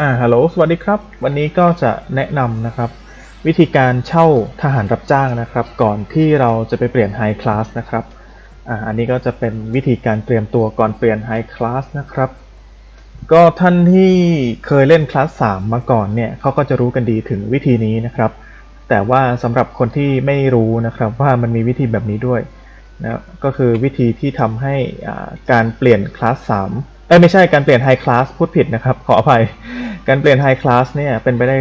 อ่าฮัลโหลสวัสดีครับ วันนี้ก็จะแนะนำนะครับ วิธีการเช่าทหารรับจ้างนะครับ ก่อนที่เราจะไปเปลี่ยนไฮคลาสนะครับอ่าอันนี้ก็จะเป็นวิธีการเตรียมตัวก่อนเปลี่ยนไฮคลาสนะครับ ก็ท่านที่เคยเล่นคลาส3มาก่อนเนี่ยเขาก็จะรู้กันดีถึงวิธีนี้นะครับ แต่ว่าสำหรับคนที่ไม่รู้นะครับว่ามันมีวิธีแบบนี้ด้วยนะก็คือวิธีที่ทำให้อ่าการเปลี่ยนคลาส3เอ้ไม่ใช่การเปลี่ยนไฮคลาสพูดผิดนะครับ ขออภัย การเปลี่ยนไฮคลาสเนี่ยเป็นไปได้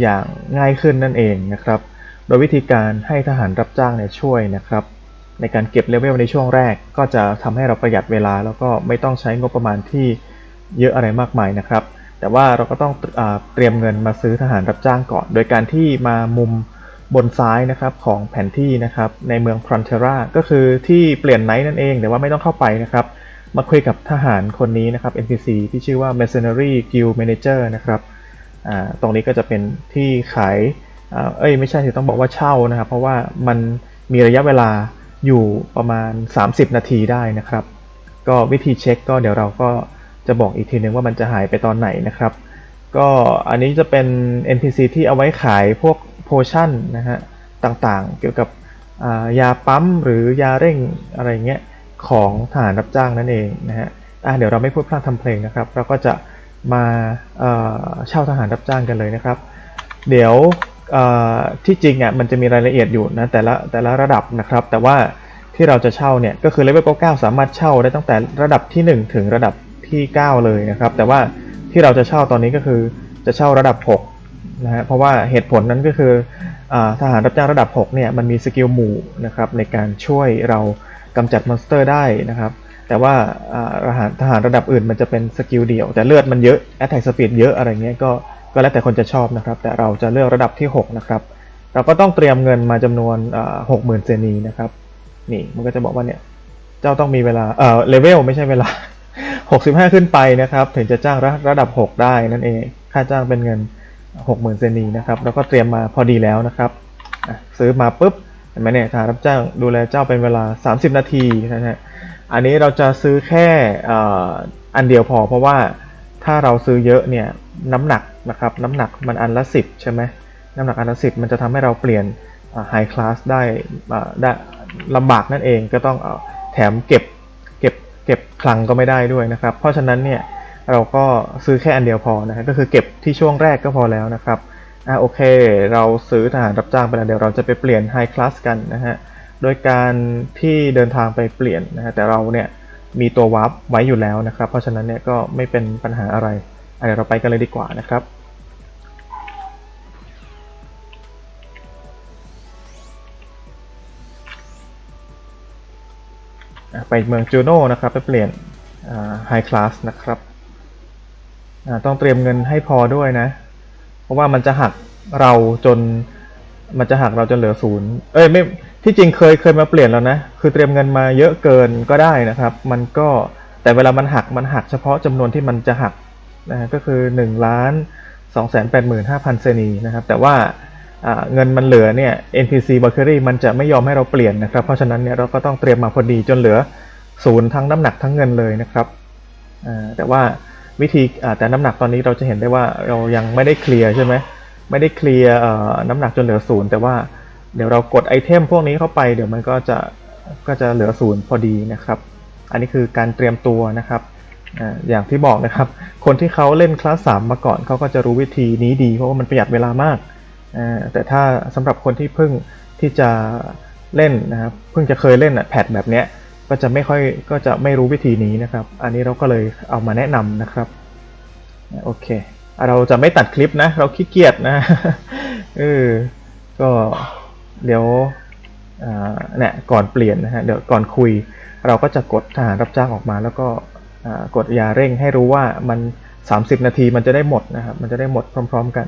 อย่างง่ายขึ้นนั่นเองนะครับ โดยวิธีการให้ทหารรับจ้างเนี่ยช่วยนะครับ ในการเก็บเลเวลในช่วงแรก ก็จะทำให้เราประหยัดเวลา แล้วก็ไม่ต้องใช้งบประมาณที่เยอะอะไรมากมายนะครับ แต่ว่าเราก็ต้องเตรียมเงินมาซื้อทหารรับจ้างก่อน โดยการที่มามุมบนซ้ายนะครับของแผนที่นะครับในเมืองพรอนเทราก็คือที่เปลี่ยนไนท์นั่นเองแต่ว่าไม่ต้องเข้าไปนะครับ มาคุยกับทหารคนนี้นะครับ NPC ที่ชื่อว่า Mercenary Guild Manager นะครับตรงนี้ก็จะเป็นที่ขายอเอ้ยไม่ใช่สิต้องบอกว่าเช่านะครับ เพราะว่ามันมีระยะเวลาอยู่ประมาณ 30 นาทีได้นะครับ ก็วิธีเช็คก็เดี๋ยวเราก็จะบอกอีกทีนึงว่ามันจะหายไปตอนไหนนะครับ ก็อันนี้จะเป็น NPC ที่เอาไว้ขายพวกโพชั่นนะฮะต่างๆ เกี่ยวกับยาปั๊มหรือยาเร่งอะไรเงี้ย ของทหารรับจ้างนั่นเองนะฮะะเดี๋ยวเราไม่พูดพร่ำทำเพลงนะครับ เราก็จะมาเช่าทหารรับจ้างกันเลยนะครับ เดี๋ยวที่จริงอะมันจะมีรายละเอียดอยู่นะแต่ละแต่ละระดับนะครับ แต่ว่าที่เราจะเช่าเนี่ยก็คือเลเวล9สามารถเช่าได้ตั้งแต่ระดับที่ 1 ถึงระดับที่ 9 เลยนะครับ แต่ว่าที่เราจะเช่าตอนนี้ก็คือจะเช่าระดับ6นะฮะเพราะว่าเหตุผลนั้นก็คืออทหารรับจ้างระดับ6เนี่ยมันมีสกิลหมู่นะครับในการช่วยเรา กำจัดมอนสเตอร์ได้นะครับ แต่ว่าทหารทหารระดับอื่นมันจะเป็นสกิลเดี่ยว แต่เลือดมันเยอะแอตแทกสปีดเยอะอะไรเงี้ยก็ก็แล้วแต่คนจะชอบนะครับ แต่เราจะเลือกระดับที่ 6 นะครับ เราก็ต้องเตรียมเงินมาจำนวนหกหมื่นเซนีนะครับ นี่มันก็จะบอกว่าเนี่ยเจ้าต้องมีเวลาเอ่อเลเวลไม่ใช่เวลา 65 ขึ้นไปนะครับ ถึงจะจ้างระระดับ 6 ได้นั่นเอง ค่าจ้างเป็นเงิน 60,000เซนีนะครับ แล้วก็เตรียมมาพอดีแล้วนะครับ ซื้อมาปุ๊บ ห็นไหมเนี่ยทหารรับจ้างดูแลเจ้าเป็นเวลา 30 นาทีนะฮะอันนี้เราจะซื้อแค่อันเดียวพอ เพราะว่าถ้าเราซื้อเยอะเนี่ยน้ำหนักนะครับน้ำหนักมันอันละ 10 ใช่ไหมน้ำหนักอันละ 10 มันจะทำให้เราเปลี่ยนไฮคลาสได้อ่าได้ลำบากนั่นเองก็ต้องเอาแถมเก็บเก็บเก็บคลังก็ไม่ได้ด้วยนะครับ เพราะฉะนั้นเนี่ยเราก็ซื้อแค่อันเดียวพอนะฮะก็คือเก็บที่ช่วงแรกก็พอแล้วนะครับ อ่าโอเค เราซื้อทหารรับจ้างไปแล้วเดี๋ยวเราจะไปเปลี่ยนไฮคลาสกันนะฮะ โดยการที่เดินทางไปเปลี่ยนนะฮะ แต่เราเนี่ยมีตัววาร์ปไว้อยู่แล้วนะครับ เพราะฉะนั้นเนี่ยก็ไม่เป็นปัญหาอะไรอะเดี๋ยวเราไปกันเลยดีกว่านะครับไปเมืองจูโน่นะครับไปเปลี่ยนไฮคลาสนะครับต้องเตรียมเงินให้พอด้วยนะ เพราะว่ามันจะหักเราจน มันจะหักเราจนเหลือศูนย์เอ้ยไม่ที่จริงเคยเคยมาเปลี่ยนแล้วนะ คือเตรียมเงินมาเยอะเกินก็ได้นะครับ มันก็แต่เวลามันหักมันหักเฉพาะจำนวนที่มันจะหักนะฮะก็คือ1ล้าน2 8 5 0 0 0เซนีนะครับ แต่ว่าเงินมันเหลือเนี่ย NPC b a k e r y มันจะไม่ยอมให้เราเปลี่ยนนะครับ เพราะฉะนั้นเนี่ยเราก็ต้องเตรียมมาพอดีจนเหลือศูนย์ทั้งน้ำหนักทั้งเงินเลยนะครับแต่ว่า วิธีแต่น้ำหนักตอนนี้เราจะเห็นได้ว่าเรายังไม่ได้เคลียร์ใช่ไหมไม่ได้เคลียร์น้ำหนักจนเหลือศูนย์แต่ว่าเดี๋ยวเรากดไอเทมพวกนี้เข้าไปเดี๋ยวมันก็จะก็จะเหลือศูนย์พอดีนะครับ อันนี้คือการเตรียมตัวนะครับอย่างที่บอกนะครับ คนที่เขาเล่นคลาสสามมาก่อนเขาก็จะรู้วิธีนี้ดีเพราะว่ามันประหยัดเวลามาก แต่ถ้าสำหรับคนที่เพิ่งที่จะเล่นนะครับเพิ่งจะเคยเล่นแพทแบบเนี้ย ก็จะไม่ค่อยก็จะไม่รู้วิธีนี้นะครับ อันนี้เราก็เลยเอามาแนะนำนะครับโอเค เราจะไม่ตัดคลิปนะ เราขี้เกียจนะเออก็เดี๋ยวอ่าเนี่ยก่อนเปลี่ยนนะฮะเดี๋ยวก่อนคุย เราก็จะกดทหารรับจ้างออกมาแล้วก็กดยาเร่งให้รู้ว่ามัน 30 นาทีมันจะได้หมดนะครับมันจะได้หมดพร้อม ๆ กัน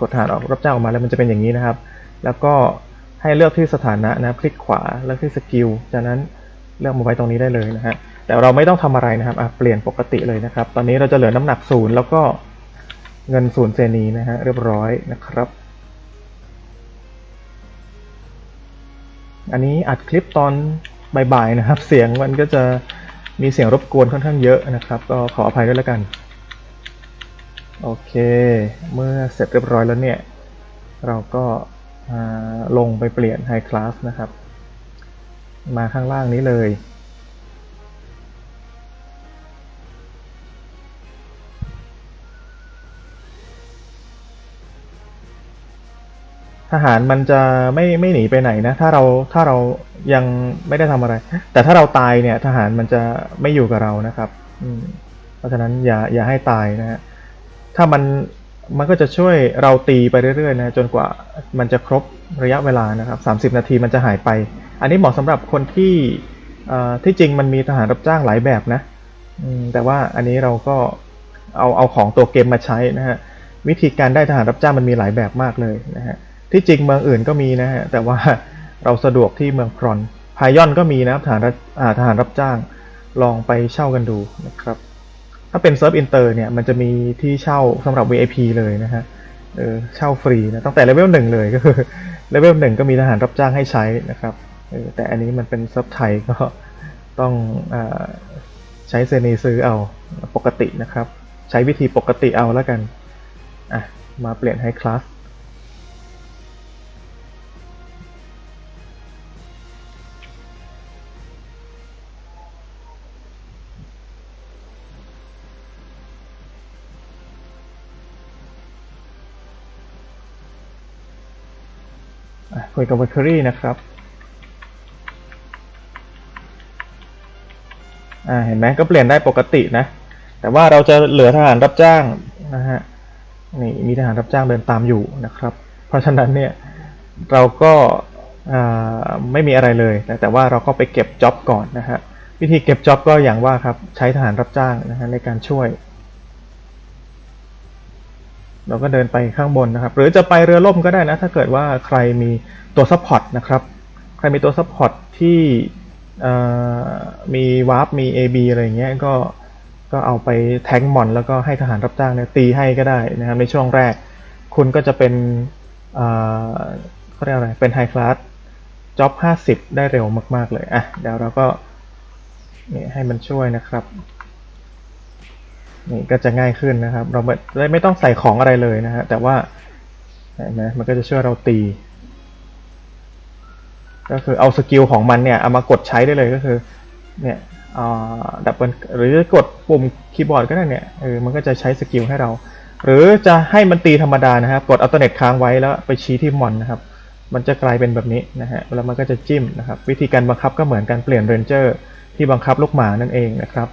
กดทหารออกรับจ้างออกมาแล้วมันจะเป็นอย่างนี้นะครับ แล้วก็ ให้เลือกที่สถานะนะคลิกขวาเลือกที่สกิลจากนั้นเลือกมาไว้ตรงนี้ได้เลยนะฮะแต่เราไม่ต้องทำอะไรนะครับเปลี่ยนปกติเลยนะครับ ตอนนี้เราจะเหลือน้ำหนักศูนย์แล้วก็เงินศูนย์เซนีนะฮะเรียบร้อยนะครับ อันนี้อัดคลิปตอนบ่ายๆนะครับ เสียงมันก็จะมีเสียงรบกวนค่อนข้างเยอะนะครับ ก็ขออภัยด้วยแล้วกัน โอเค เมื่อเสร็จเรียบร้อยแล้วเนี่ย เราก็ ลงไปเปลี่ยน High Class นะครับ มาข้างล่างนี้เลย ทหารมันจะไม่ไม่หนีไปไหนนะ ถ้าเราถ้าเรายังไม่ได้ทำอะไร แต่ถ้าเราตายเนี่ย ทหารมันจะไม่อยู่กับเรานะครับเพราะฉะนั้นอย่าอย่าให้ตายนะฮะถ้ามัน มันก็จะช่วยเราตีไปเรื่อยๆนะจนกว่ามันจะครบระยะเวลานะครับ30 นาทีมันจะหายไป อันนี้เหมาะสำหรับคนที่ที่จริงมันมีทหารรับจ้างหลายแบบนะแต่ว่าอันนี้เราก็เอาเอาของตัวเกมมาใช้นะฮะวิธีการได้ทหารรับจ้างมันมีหลายแบบมากเลยนะฮะที่จริงเมืองอื่นก็มีนะฮะแต่ว่าเราสะดวกที่เมืองพรอนพายอนก็มีนะครับทหารทหารรับจ้างลองไปเช่ากันดูนะครับ ถ้าเป็นเซิร์ฟอินเตอร์เนี่ยมันจะมีที่เช่าสำหรับ VIP เลยนะฮะเออเช่าฟรีนะตั้งแต่เลเวลหนึ่งเลยก็คือเลเวลหนึ่งก็มีทหารรับจ้างให้ใช้นะครับเออแต่อันนี้มันเป็นเซิร์ฟไทยก็ต้องอใช้เซนีซื้อเอาปกตินะครับ ใช้วิธีปกติเอาแล้วกันอะมาเปลี่ยนให้คลาส กับ v a l k y r i e นะครับอ่าเห็นไหมก็เปลี่ยนได้ปกตินะ แต่ว่าเราจะเหลือทหารรับจ้างนะฮะนี่มีทหารรับจ้างเดินตามอยู่นะครับ เพราะฉะนั้นเนี่ยเราก็ไม่มีอะไรเลยแต่แต่ว่าเราก็ไปเก็บจ็อบก่อนนะฮะวิธีเก็บจ็อบก็อย่างว่าครับใช้ทหารรับจ้างนะฮะในการช่วย เราก็เดินไปข้างบนนะครับ หรือจะไปเรือล่มก็ได้นะ ถ้าเกิดว่าใครมีตัวซัพพอร์ตนะครับ ใครมีตัวซัพพอร์ตที่มีวาร์ปมี AB อะไรอย่างเงี้ยก็ก็เอาไปแทงมอน แล้วก็ให้ทหารรับจ้างเนี่ยตีให้ก็ได้นะครับ ในช่วงแรก คุณก็จะเป็นเขาเรียกอะไร เป็นไฮคลาสจ็อบ50 ได้เร็วมาก ๆ เลย อะ เดี๋ยวเราก็นี่ให้มันช่วยนะครับ นี่ก็จะง่ายขึ้นนะครับ เราไม่ได้ไม่ต้องใส่ของอะไรเลยนะฮะแต่ว่าเห็นไหมมันก็จะช่วยเราตี ก็คือเอาสกิลของมันเนี่ยเอามากดใช้ได้เลยก็คือ เนี่ยดับเบิลหรือกดปุ่มคีย์บอร์ดก็ได้เนี่ยเออมันก็จะใช้สกิลให้เรา หรือจะให้มันตีธรรมดานะครับกดอัลเทอร์เน็ตค้างไว้แล้วไปชี้ที่มอนนะครับ มันจะกลายเป็นแบบนี้นะฮะแล้วมันก็จะจิ้มนะครับ วิธีการบังคับก็เหมือนการเปลี่ยนเรนเจอร์ที่บังคับลูกหมานั่นเองนะครับ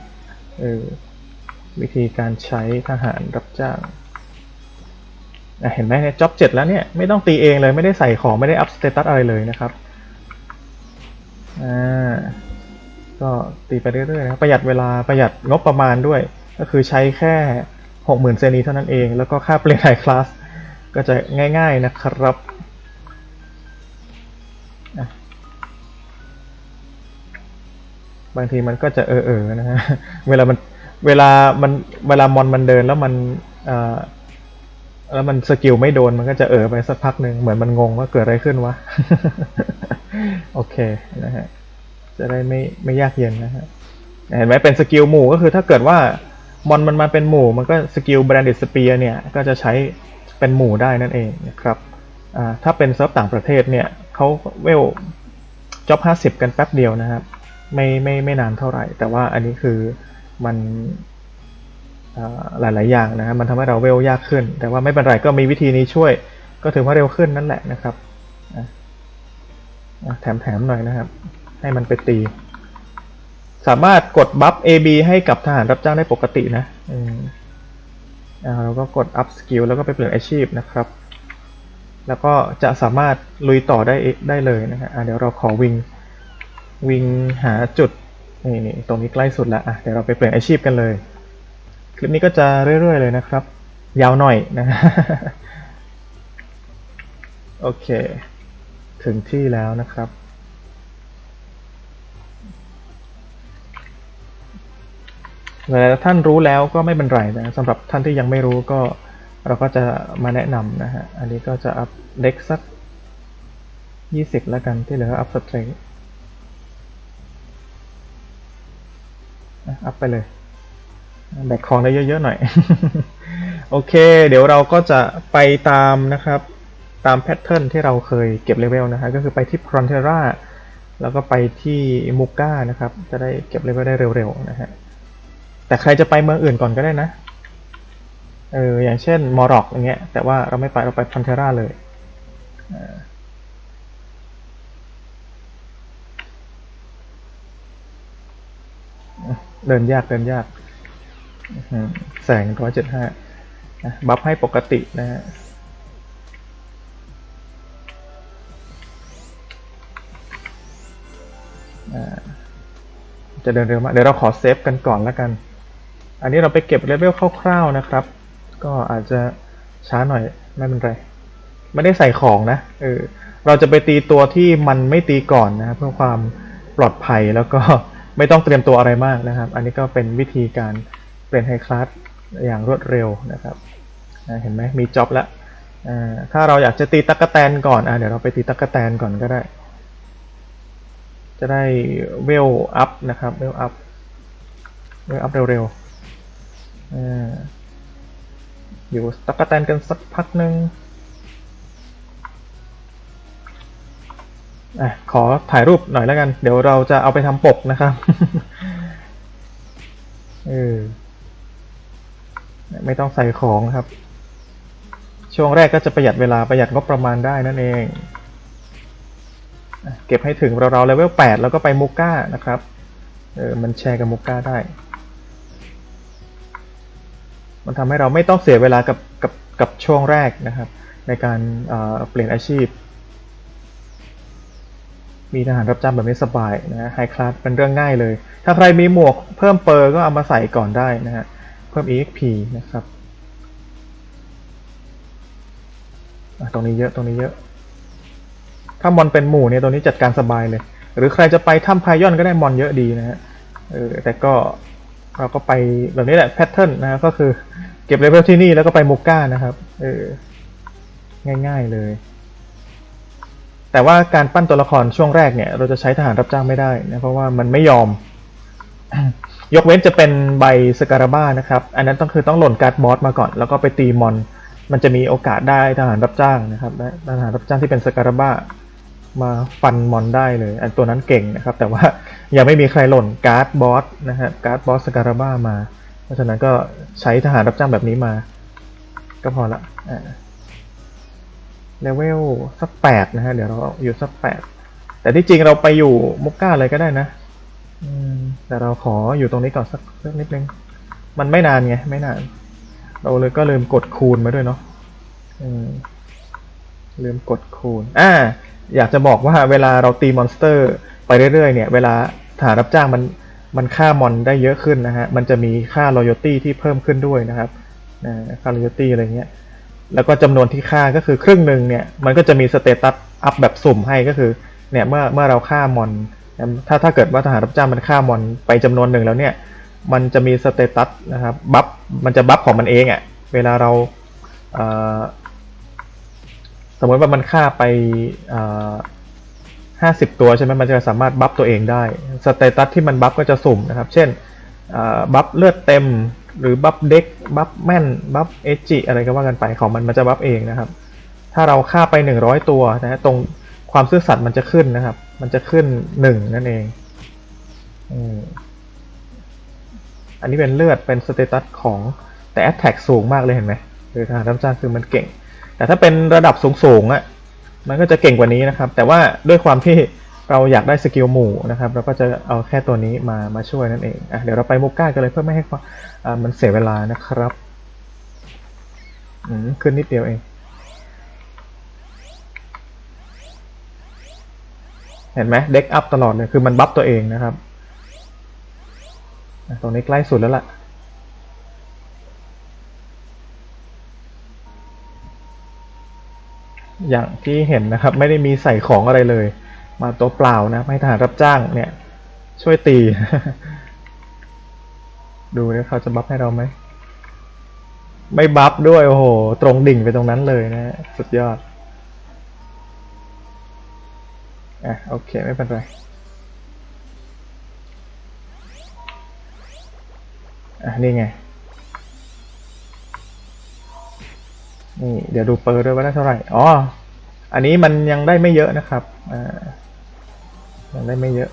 เออ วิธีการใช้ทหารรับจ้างเห็นไหมเนี่ยจ็อบเจ็ดแล้วเนี่ยไม่ต้องตีเองเลยไม่ได้ใส่ของไม่ได้อัพสเตตัสอะไรเลยนะครับอ่าก็ตีไปเรื่อยๆนะครับประหยัดเวลาประหยัดงบประมาณด้วย ก็คือใช้แค่หกหมื่นเซนีเท่านั้นเอง แล้วก็ค่าเปลี่ยนไฮคลาสก็จะง่ายๆนะครับบางทีมันก็จะเออๆนะฮะเวลามัน เวลามันเวลามอนมันเดินแล้วมันอ่อแล้วมันสกิลไม่โดนมันก็จะเออไปสักพักหนึ่งเหมือนมันงงว่าเกิดอะไรขึ้นวะ โอเคนะฮะจะได้ไม่ไม่ยากเย็นนะฮะเห็นไหมเป็นสกิลหมู่ก็คือถ้าเกิดว่ามอนมันมาเป็นหมู่ มันก็สกิลแบรนดิสเปียเนี่ยก็จะใช้เป็นหมู่ได้นั่นเองนะครับอ่าถ้าเป็นเซิร์ฟต่างประเทศเนี่ยเขาเวลจ็อบห้าสิบกันแป๊บเดียวนะครับ ไม่ไม่ไม่นานเท่าไหร่ แต่ว่าอันนี้คือ มันหลาย ๆ อย่างนะครับมันทำให้เราเวลยากขึ้น แต่ว่าไม่เป็นไรก็มีวิธีนี้ช่วย ก็ถือว่าเร็วขึ้นนั่นแหละนะครับแถมแถมหน่อยนะครับ ให้มันไปตี สามารถกดบัฟ AB ให้กับทหารรับจ้างได้ปกตินะอืมเราก็กด up skill แล้วก็ไปเปลี่ยนอาชีพนะครับ แล้วก็จะสามารถลุยต่อได้ได้เลยนะฮะเดี๋ยวเราขอวิ่งวิ่งหาจุด นี่นี่ตรงนี้ใกล้สุดแล้วอะเดี๋ยวเราไปเปลี่ยนอาชีพกันเลย คลิปนี้ก็จะเรื่อยๆเลยนะครับ ยาวหน่อยนะโอเค ถึงที่แล้วนะครับเวลาท่านรู้แล้วก็ไม่เป็นไรนะสำหรับท่านที่ยังไม่รู้ก็เราก็จะมาแนะนำนะฮะ อันนี้ก็จะอัพเด็กสัก 20 แล้วกันที่เหลืออัพสเตรท อัพไปเลยแบกของได้เยอะๆหน่อย โอเค เดี๋ยวเราก็จะไปตามนะครับ ตามแพทเทิร์นที่เราเคยเก็บเลเวลนะฮะก็คือไปที่ p r o n t e r a แล้วก็ไปที่มุก้านะครับ จะได้เก็บเลเวลได้เร็วๆนะฮะแต่ใครจะไปเมืองอื่นก่อนก็ได้นะเอออย่างเช่นมอร็อกอย่างเงี้ยแต่ว่าเราไม่ไปเราไป p r o n t e r a เลยอ่า เดินยากเดินยากแสงร้อยเจ็ดห้าบัฟให้ปกตินะฮะจะเดินเร็วมากเดี๋ยวเราขอเซฟกันก่อนแล้วกัน อันนี้เราไปเก็บเลเวลคร่าวๆนะครับ ก็อาจจะช้าหน่อยไม่เป็นไร ไม่ได้ใส่ของนะ เออ เราจะไปตีตัวที่มันไม่ตีก่อนนะเพื่อความปลอดภัยแล้วก็ ไม่ต้องเตรียมตัวอะไรมากนะครับ อันนี้ก็เป็นวิธีการเปลี่ยนไฮคลาสอย่างรวดเร็วนะครับเห็นไหมมีจ็อบแล้วถ้าเราอยากจะตีตั๊กแตนก่อนอเดี๋ยวเราไปตีตั๊กแตนก่อนก็ได้ จะได้เวลอัพนะครับเวลอัพเวลอัพเร็วๆออยู่ตั๊กแตนกันสักพักหนึ่ง อะขอถ่ายรูปหน่อยแล้วกัน เดี๋ยวเราจะเอาไปทำปกนะครับเออไม่ต้องใส่ของครับ ช่วงแรกก็จะประหยัดเวลาประหยัดงบประมาณได้นั่นเอง เก็บให้ถึงเราๆเลเวล8แล้วก็ไปมุก้านะครับ เออมันแชร์กับมุก้าได้ มันทำให้เราไม่ต้องเสียเวลากับกับกับช่วงแรกนะครับ ในการเเปลี่ยนอาชีพ มีทหารรับจ้างแบบนี้สบายนะฮะไฮคลาสเป็นเรื่องง่ายเลย ถ้าใครมีหมวกเพิ่มเปอร์ก็เอามาใส่ก่อนได้นะฮะ เพิ่ม exp นะครับตรงนี้เยอะตรงนี้เยอะ ถ้ามอนเป็นหมู่เนี่ยตัวนี้จัดการสบายเลย หรือใครจะไปถ้ำพายอนก็ได้มอนเยอะดีนะฮะเออแต่ก็เราก็ไปแบบนี้แหละแพทเทิร์นนะก็คือเก็บเลเวลที่นี่แล้วก็ไปมุกก้านะครับเออง่ายๆเลย แต่ว่าการปั้นตัวละครช่วงแรกเนี่ย เราจะใช้ทหารรับจ้างไม่ได้นะเพราะว่ามันไม่ยอม ยกเว้นจะเป็นใบสการาบ้านะครับ อันนั้นต้องคือต้องหล่นการ์ดบอสมาก่อน แล้วก็ไปตีมอน มันจะมีโอกาสได้ทหารรับจ้างนะครับได้ทหารรับจ้างที่เป็นสการาบ้ามาฟันมอนได้เลย อันตัวนั้นเก่งนะครับ แต่ว่ายังไม่มีใครหล่นการ์ดบอสนะฮะการ์ดบอสสการาบ้ามา เพราะฉะนั้นก็ใช้ทหารรับจ้างแบบนี้มา ก็พอละอ่า เลเวลสักแปดนะฮะ เดี๋ยวเราอยู่สักแปดแต่ที่จริงเราไปอยู่มุกก้าเลยก็ได้นะแต่เราขออยู่ตรงนี้ก่อนสักสักนิดนึง มันไม่นานไง ไม่นาน เราเลยก็ลืมกดคูณมาด้วยเนาะลืมกดคูณ อ่า อยากจะบอกว่าเวลาเราตีมอนสเตอร์ ไปเรื่อยๆเนี่ย เวลาฐานรับจ้างมันมันค่ามอนได้เยอะขึ้นนะฮะ มันจะมีค่า loyalty ที่เพิ่มขึ้นด้วยนะครับนะค่า loyalty อะไรเงี้ย แล้วก็จำนวนที่ค่าก็คือครึ่งหนึ่งเนี่ยมันก็จะมีสเตตัสอัพแบบสุ่มให้ก็คือเนี่ยเมื่อเมื่อเราฆ่ามอน ถ้าถ้าเกิดว่าทหารรับจ้างมันฆ่ามอนไปจำนวนหนึ่งแล้วเนี่ยมันจะมีสเตตัสนะครับบัฟมันจะบัฟของมันเองอะ่ะเวลาเราเสมมติว่ามันฆ่าไปห้าสิบตัวใช่ไหมมันจะสามารถบัฟตัวเองได้สเตตัสที่มันบัฟก็จะสุ่มนะครับ เช่นบัฟเลือดเต็ม หรือบัฟเด็กบัฟแม่นบัฟเอจิอะไรก็ว่ากันไปของมันมันจะบัฟเองนะครับ ถ้าเราฆ่าไปหนึ่งร้อยตัวนะตรงความซื่อสัตย์มันจะขึ้นนะครับ มันจะขึ้นหนึ่งนั่นเองอันนี้เป็นเลือดเป็นสเตตัสของแต่แอตแทกสูงมากเลยเห็นไหมคือทหารรับจ้างคือมันเก่ง แต่ถ้าเป็นระดับสูงๆอะ่ะมันก็จะเก่งกว่านี้นะครับ แต่ว่าด้วยความที่ เราอยากได้สกิลหมู่นะครับเราก็จะเอาแค่ตัวนี้มามาช่วยนั่นเองอะเดี๋ยวเราไปมุกก้ากันเลยเพื่อไม่ให้มันเสียเวลานะครับอืมขึ้นนิดเดียวเองเห็นไหมเด็กอัพตลอดเลยคือมันบัฟตัวเองนะครับ ตรงนี้ใกล้สุดแล้วล่ะ อย่างที่เห็นนะครับ ไม่ได้มีใส่ของอะไรเลย มาตัวเปล่านะให้ทหารรับจ้างเนี่ย ช่วยตี ดูนะเขาจะบัฟให้เราไหม ไม่บัฟด้วย โอ้โห ตรงดิ่งไปตรงนั้นเลยนะ สุดยอด อะ โอเค ไม่เป็นไรอะ นี่ไง นี่ เดี๋ยวดูเปอร์ด้วยว่าได้เท่าไหร่ อ๋อ อันนี้มันยังได้ไม่เยอะนะครับ อ่า ยังได้ไม่เยอะ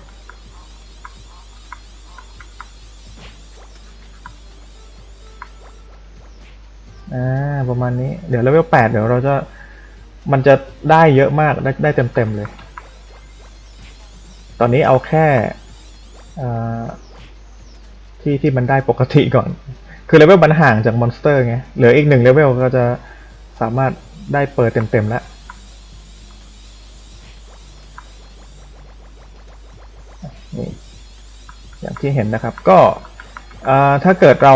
อ่าประมาณนี้เดี๋ยวเลเวลแปดเดี๋ยวเราจะมันจะได้เยอะมากได้ได้เต็มเต็มๆเลย ตอนนี้เอาแค่ที่ที่มันได้ปกติก่อน คือเลเวลมันห่างจากมอนสเตอร์ไงเหลืออีกหนึ่งเลเวลก็จะสามารถได้เปิดเต็มๆแล้ว อย่างที่เห็นนะครับ ก็ถ้าเกิดเรา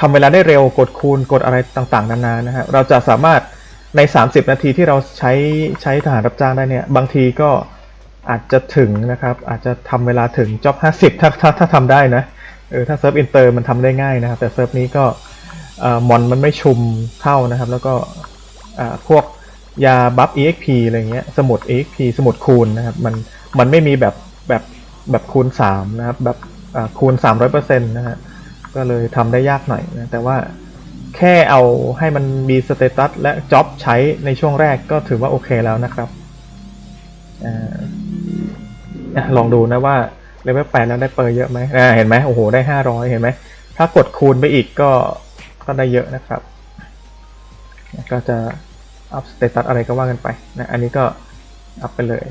ทำเวลาได้เร็วกดคูณกดอะไรต่างๆ นานานะฮะเราจะสามารถใน 30 นาทีที่เราใช้ใช้ทหารรับจ้างได้เนี่ย บางทีก็อาจจะถึงนะครับ อาจจะทำเวลาถึงจ็อบ50 ถ้าถ้าถ้าทำได้นะเออถ้าเซิร์ฟอินเตอร์มันทำได้ง่ายนะครับ แต่เซิร์ฟนี้ก็มอนมันไม่ชุมเท่านะครับ แล้วก็พวกยาบัฟ EXP อะไรเงี้ยสมุด EXP สมุดคูณนะครับ มันมันไม่มีแบบแบบ แบบคูณ3นะครับแบบอ่าคูณ 300%นะฮะก็เลยทำได้ยากหน่อยนะแต่ว่าแค่เอาให้มันมีสเตตัสและจ็อบใช้ในช่วงแรกก็ถือว่าโอเคแล้วนะครับออลองดูนะว่าเลเวลแปดแล้วได้เปอร์เยอะไหมเห็นไหมโอ้โห ได้500เห็นไหม ถ้ากดคูณไปอีกก็ก็ได้เยอะนะครับ ก็จะอัพสเตตัสอะไรก็ว่ากันไปนะ อันนี้ก็อัพไปเลย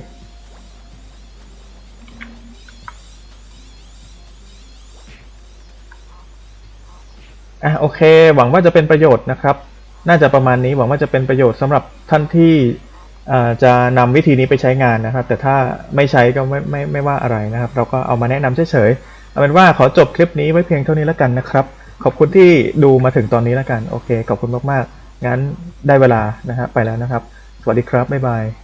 อะโอเค หวังว่าจะเป็นประโยชน์นะครับ น่าจะประมาณนี้หวังว่าจะเป็นประโยชน์สำหรับท่านที่จะนำวิธีนี้ไปใช้งานนะครับ แต่ถ้าไม่ใช้ก็ไม่ไม่ไม่ว่าอะไรนะครับ เราก็เอามาแนะนำเฉยๆเอาเป็นว่าขอจบคลิปนี้ไว้เพียงเท่านี้แล้วกันนะครับ ขอบคุณที่ดูมาถึงตอนนี้แล้วกันโอเค ขอบคุณมากๆงั้นได้เวลานะฮะไปแล้วนะครับ สวัสดีครับบ๊ายบาย